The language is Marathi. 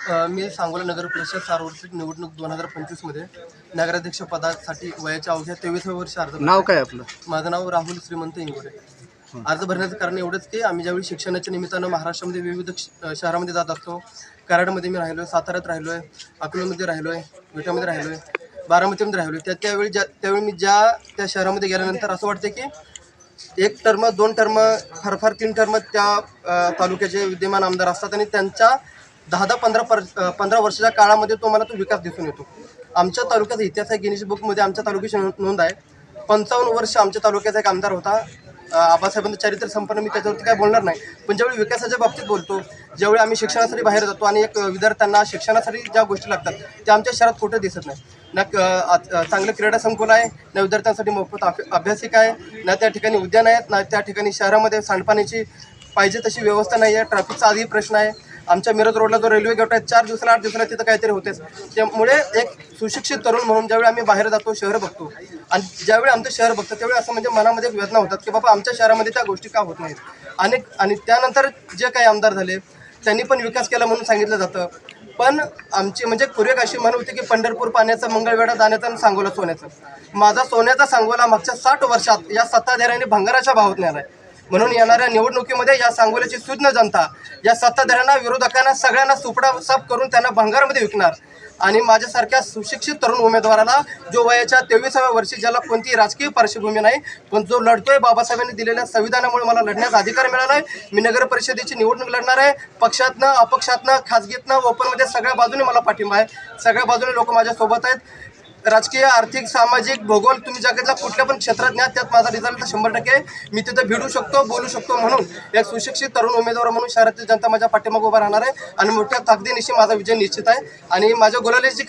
अ, मी सांगोला नगर परिषद सार्वत्रिक निवडणूक दोन हजार पंचवीसमध्ये नगराध्यक्ष पदासाठी वयाच्या अवघ्या तेवीसाव्या वर्षी अर्ज नाव काय आपलं? माझं नाव राहुल श्रीमंत इंगोरे अर्ज भरण्याचं कारण एवढंच की आम्ही ज्यावेळी शिक्षणाच्या निमित्तानं महाराष्ट्रामध्ये विविध अ, शहरामध्ये जात असतो कराडमध्ये मी राहिलो आहे साताऱ्यात राहिलो आहे अकोल्यामध्ये राहिलो आहे विटामध्ये राहिलो आहे बारामतीमध्ये राहिलो आहे त्या त्यावेळी ज्या त्यावेळी मी ज्या त्या शहरामध्ये गेल्यानंतर असं वाटतं की एक टर्म दोन टर्म फार फार तीन टर्म त्या अ, तालुक्याचे विद्यमान आमदार असतात आणि त्यांच्या दहा दहा पंधरा पर पंधरा वर्षाच्या काळामध्ये तो मला तो विकास दिसून येतो. आमच्या तालुक्याचा इतिहास आहे गिनीज बुकमध्ये आमच्या तालुक्याची नोंद आहे. पंचावन्न वर्ष आमच्या तालुक्याचा एक आमदार होता. आबासाहेबांचं चरित्र संपन्न मी त्याच्यावरती काय बोलणार नाही. पण ज्यावेळी विकासाच्या बाबतीत बोलतो ज्यावेळी आम्ही शिक्षणासाठी बाहेर जातो आणि एक विद्यार्थ्यांना शिक्षणासाठी ज्या गोष्टी लागतात त्या आमच्या शहरात कुठे दिसत नाही. ना क- चांगलं क्रीडा संकुल आहे ना विद्यार्थ्यांसाठी मोफत अभ- अभ्यासिका आहे ना त्या ठिकाणी उद्यान आहेत ना त्या ठिकाणी शहरामध्ये सांडपाण्याची पाहिजे तशी व्यवस्था नाही आहे ट्रॅफिकचा आधी प्रश्न आहे. आमच्या मिरज रोडला जो रेल्वे गेट आहे चार दिवसाला आठ दिवसाला तिथं काहीतरी होतेच. त्यामुळे एक सुशिक्षित तरुण म्हणून ज्यावेळी आम्ही बाहेर जातो शहर बघतो आणि ज्यावेळी आमचं शहर बघतो त्यावेळी असं म्हणजे मनामध्ये वेदना होतात की बाबा आमच्या शहरामध्ये त्या गोष्टी का होत नाहीत? आणि आणि त्यानंतर जे काही आमदार झाले त्यांनी पण विकास केला म्हणून सांगितलं जातं. पण आमची म्हणजे पूर्वी अशी म्हण होती की पंढरपूर पाण्याचा मंगळवेढा दाण्याचा आणि सांगोला सोन्याचं. माझा सोन्याचा सांगोला मागच्या साठ वर्षात या सत्ताधाऱ्यांनी भंगाराच्या भावात नेला आहे. म्हणून येणाऱ्या निवडणुकीमध्ये या सांगोल्याची सुज्ञ जनता या सत्ताधाऱ्यांना विरोधकांना सगळ्यांना सुपडा साफ करून त्यांना भंगारमध्ये विकणार. आणि माझ्यासारख्या सुशिक्षित तरुण उमेदवाराला जो वयाच्या तेवीसाव्या वर्षी ज्याला कोणतीही राजकीय पार्श्वभूमी नाही पण जो लढतोय बाबासाहेबांनी दिलेल्या संविधानामुळे मला लढण्याचा अधिकार मिळाला आहे. मी नगर परिषदेची निवडणूक लढणार आहे. पक्षातनं अपक्षातनं खाजगीतनं ओपनमध्ये सगळ्या बाजूने मला पाठिंबा आहे. सगळ्या बाजूने लोक माझ्यासोबत आहेत. राजकीय आर्थिक सामाजिक भूगोल तुम्ही जगातल्या कुठल्या पण क्षेत्रात न्या त्यात माझा रिझल्ट शंभर टक्के. मी तिथे भिडू शकतो बोलू शकतो म्हणून. एक सुशिक्षित तरुण उमेदवार म्हणून शहरातील जनता माझ्या पाठीमागे उभा राहणार आहे. आणि मोठ्या ताकदीनिशी माझा विजय निश्चित आहे. आणि माझ्या गुलालीची